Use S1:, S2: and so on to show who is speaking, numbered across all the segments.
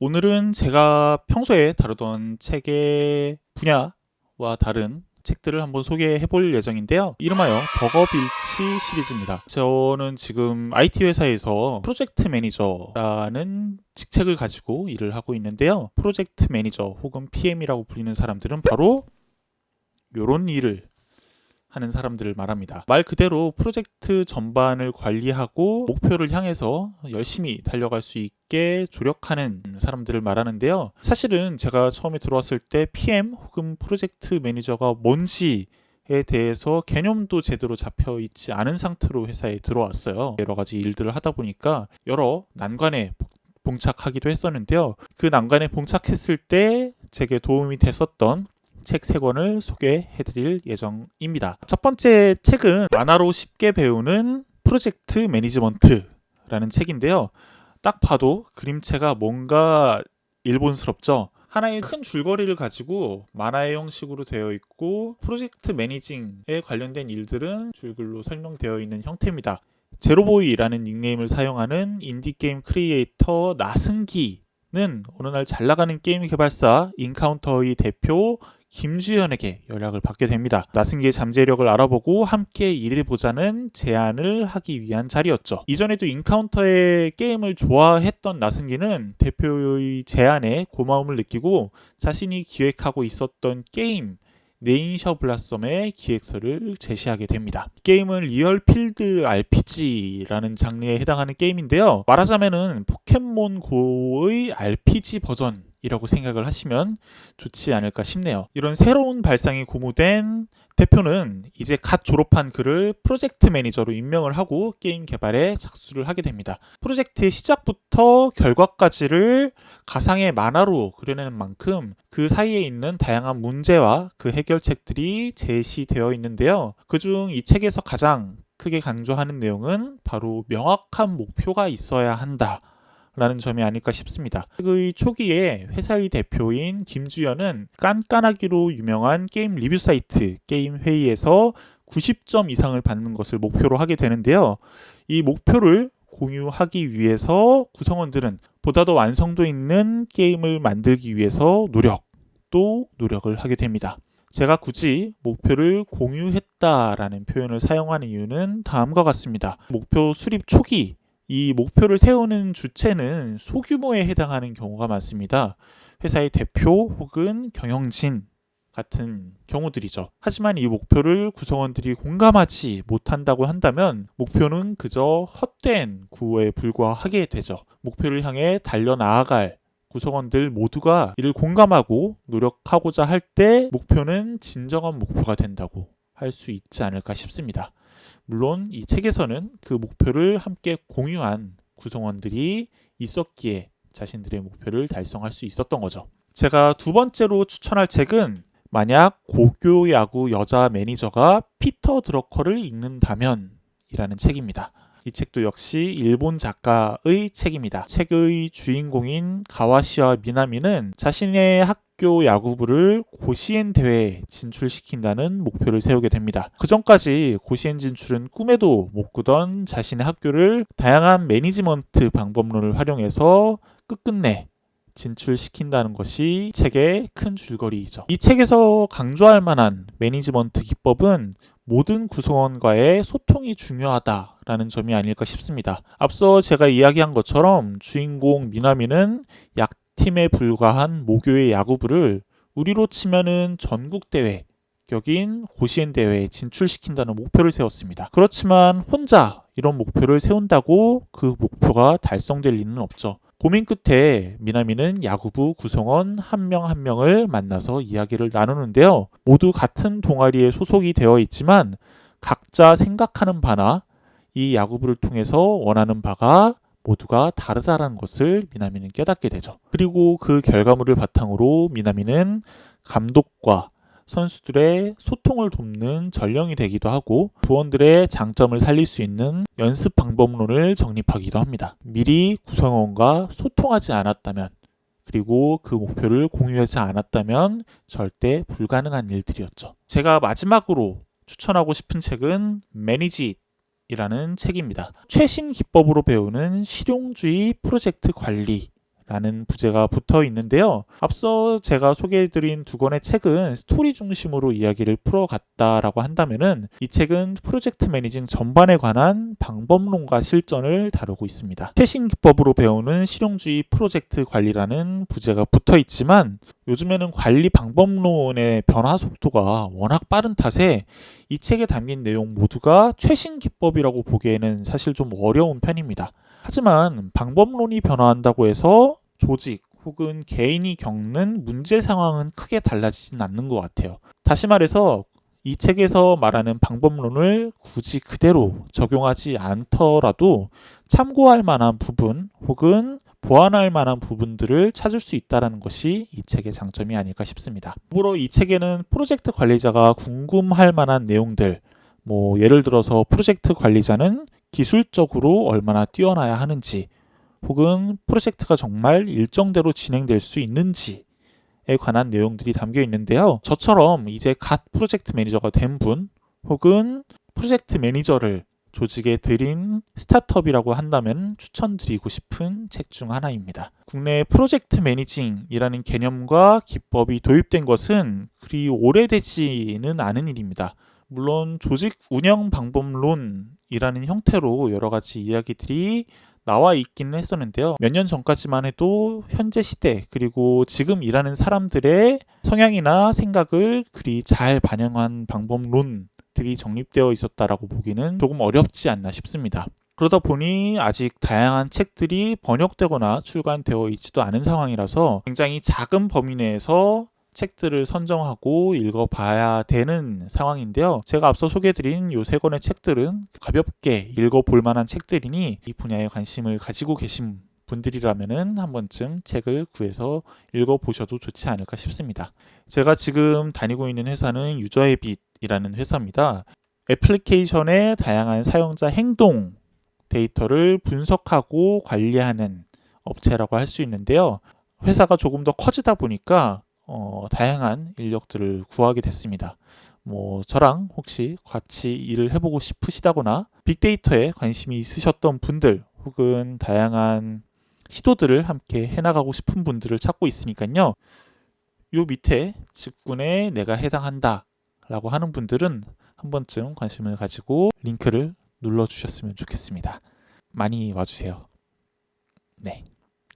S1: 오늘은 제가 평소에 다루던 책의 분야와 다른 책들을 한번 소개해 볼 예정인데요. 이름하여 덕업일치 시리즈입니다. 저는 지금 IT 회사에서 프로젝트 매니저라는 직책을 가지고 일을 하고 있는데요. 프로젝트 매니저 혹은 PM이라고 불리는 사람들은 바로 이런 일을 하는 사람들을 말합니다. 말 그대로 프로젝트 전반을 관리하고 목표를 향해서 열심히 달려갈 수 있게 조력하는 사람들을 말하는데요. 사실은 제가 처음에 들어왔을 때 PM 혹은 프로젝트 매니저가 뭔지 에 대해서 개념도 제대로 잡혀 있지 않은 상태로 회사에 들어왔어요. 여러 가지 일들을 하다 보니까 여러 난관에 봉착하기도 했었는데요. 그 난관에 봉착했을 때 제게 도움이 됐었던 책 세 권을 소개해 드릴 예정입니다. 첫 번째 책은 만화로 쉽게 배우는 프로젝트 매니지먼트라는 책인데요. 딱 봐도 그림체가 뭔가 일본스럽죠. 하나의 큰 줄거리를 가지고 만화의 형식으로 되어 있고 프로젝트 매니징에 관련된 일들은 줄글로 설명되어 있는 형태입니다. 제로보이라는 닉네임을 사용하는 인디게임 크리에이터 나승기 는 어느 날 잘 나가는 게임 개발사 인카운터의 대표 김주현에게 연락을 받게 됩니다. 나승기의 잠재력을 알아보고 함께 일해보자는 제안을 하기 위한 자리였죠. 이전에도 인카운터의 게임을 좋아했던 나승기는 대표의 제안에 고마움을 느끼고 자신이 기획하고 있었던 게임 네인셔 블라썸의 기획서를 제시하게 됩니다. 게임은 리얼 필드 RPG라는 장르에 해당하는 게임인데요. 말하자면은 포켓몬 고의 RPG 버전 이라고 생각을 하시면 좋지 않을까 싶네요. 이런 새로운 발상이 고무된 대표는 이제 갓 졸업한 그를 프로젝트 매니저로 임명을 하고 게임 개발에 착수를 하게 됩니다. 프로젝트의 시작부터 결과까지를 가상의 만화로 그려내는 만큼 그 사이에 있는 다양한 문제와 그 해결책들이 제시되어 있는데요. 그중 이 책에서 가장 크게 강조하는 내용은 바로 명확한 목표가 있어야 한다. 라는 점이 아닐까 싶습니다. 그 초기에 회사의 대표인 김주연은 깐깐하기로 유명한 게임 리뷰 사이트 게임 회의에서 90점 이상을 받는 것을 목표로 하게 되는데요. 이 목표를 공유하기 위해서 구성원들은 보다 더 완성도 있는 게임을 만들기 위해서 노력 또 노력을 하게 됩니다. 제가 굳이 목표를 공유했다라는 표현을 사용하는 이유는 다음과 같습니다. 목표 수립 초기 이 목표를 세우는 주체는 소규모에 해당하는 경우가 많습니다. 회사의 대표 혹은 경영진 같은 경우들이죠. 하지만 이 목표를 구성원들이 공감하지 못한다고 한다면 목표는 그저 헛된 구호에 불과하게 되죠. 목표를 향해 달려 나아갈 구성원들 모두가 이를 공감하고 노력하고자 할 때 목표는 진정한 목표가 된다고 할 수 있지 않을까 싶습니다. 물론 이 책에서는 그 목표를 함께 공유한 구성원들이 있었기에 자신들의 목표를 달성할 수 있었던 거죠. 제가 두 번째로 추천할 책은 만약 고교 야구 여자 매니저가 피터 드러커를 읽는다면 이라는 책입니다. 이 책도 역시 일본 작가의 책입니다. 책의 주인공인 가와시와 미나미는 자신의 학 교 야구부를 고시엔 대회에 진출시킨다는 목표를 세우게 됩니다. 그 전까지 고시엔 진출은 꿈에도 못 꾸던 자신의 학교를 다양한 매니지먼트 방법론을 활용해서 끝끝내 진출시킨다는 것이 책의 큰 줄거리이죠. 이 책에서 강조할 만한 매니지먼트 기법은 모든 구성원과의 소통이 중요하다라는 점이 아닐까 싶습니다. 앞서 제가 이야기한 것처럼 주인공 미나미는 약 팀에 불과한 모교의 야구부를 우리로 치면은 전국 대회 격인 고시엔 대회에 진출시킨다는 목표를 세웠습니다. 그렇지만 혼자 이런 목표를 세운다고 그 목표가 달성될 리는 없죠. 고민 끝에 미나미는 야구부 구성원 한 명한 한 명을 만나서 이야기를 나누는데요. 모두 같은 동아리에 소속이 되어 있지만 각자 생각하는 바나 이 야구부를 통해서 원하는 바가 모두가 다르다는 것을 미나미는 깨닫게 되죠. 그리고 그 결과물을 바탕으로 미나미는 감독과 선수들의 소통을 돕는 전령이 되기도 하고 부원들의 장점을 살릴 수 있는 연습 방법론을 정립하기도 합니다. 미리 구성원과 소통하지 않았다면 그리고 그 목표를 공유하지 않았다면 절대 불가능한 일들이었죠. 제가 마지막으로 추천하고 싶은 책은 매니지 이라는 책입니다. 최신 기법으로 배우는 실용주의 프로젝트 관리 라는 부제가 붙어 있는데요. 앞서 제가 소개해드린 두 권의 책은 스토리 중심으로 이야기를 풀어갔다라고 한다면은 이 책은 프로젝트 매니징 전반에 관한 방법론과 실전을 다루고 있습니다. 최신 기법으로 배우는 실용주의 프로젝트 관리라는 부제가 붙어 있지만 요즘에는 관리 방법론의 변화 속도가 워낙 빠른 탓에 이 책에 담긴 내용 모두가 최신 기법이라고 보기에는 사실 좀 어려운 편입니다. 하지만 방법론이 변화한다고 해서 조직 혹은 개인이 겪는 문제 상황은 크게 달라지진 않는 것 같아요. 다시 말해서 이 책에서 말하는 방법론을 굳이 그대로 적용하지 않더라도 참고할 만한 부분 혹은 보완할 만한 부분들을 찾을 수 있다는 것이 이 책의 장점이 아닐까 싶습니다. 더불어 이 책에는 프로젝트 관리자가 궁금할 만한 내용들, 뭐 예를 들어서 프로젝트 관리자는 기술적으로 얼마나 뛰어나야 하는지, 혹은 프로젝트가 정말 일정대로 진행될 수 있는지에 관한 내용들이 담겨 있는데요. 저처럼 이제 갓 프로젝트 매니저가 된 분, 혹은 프로젝트 매니저를 조직에 들인 스타트업이라고 한다면 추천드리고 싶은 책 중 하나입니다. 국내 프로젝트 매니징이라는 개념과 기법이 도입된 것은 그리 오래되지는 않은 일입니다. 물론 조직 운영 방법론 이라는 형태로 여러 가지 이야기들이 나와 있기는 했었는데요. 몇 년 전까지만 해도 현재 시대 그리고 지금 일하는 사람들의 성향이나 생각을 그리 잘 반영한 방법론들이 정립되어 있었다라고 보기는 조금 어렵지 않나 싶습니다. 그러다 보니 아직 다양한 책들이 번역되거나 출간되어 있지도 않은 상황이라서 굉장히 작은 범위 내에서 책들을 선정하고 읽어봐야 되는 상황인데요. 제가 앞서 소개해드린 요 세 권의 책들은 가볍게 읽어볼 만한 책들이니 이 분야에 관심을 가지고 계신 분들이라면은 한 번쯤 책을 구해서 읽어보셔도 좋지 않을까 싶습니다. 제가 지금 다니고 있는 회사는 유저의 빛이라는 회사입니다. 애플리케이션의 다양한 사용자 행동 데이터를 분석하고 관리하는 업체라고 할 수 있는데요. 회사가 조금 더 커지다 보니까 어, 다양한 인력들을 구하게 됐습니다. 뭐 저랑 혹시 같이 일을 해보고 싶으시다거나 빅데이터에 관심이 있으셨던 분들 혹은 다양한 시도들을 함께 해나가고 싶은 분들을 찾고 있으니까요. 요 밑에 직군에 내가 해당한다 라고 하는 분들은 한 번쯤 관심을 가지고 링크를 눌러주셨으면 좋겠습니다. 많이 와주세요. 네.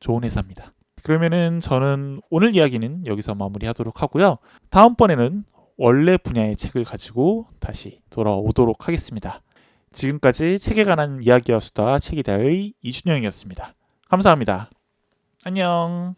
S1: 좋은 회사입니다. 그러면은 저는 오늘 이야기는 여기서 마무리하도록 하고요. 다음번에는 원래 분야의 책을 가지고 다시 돌아오도록 하겠습니다. 지금까지 책에 관한 이야기와 수다 책이다의 이준영이었습니다. 감사합니다. 안녕.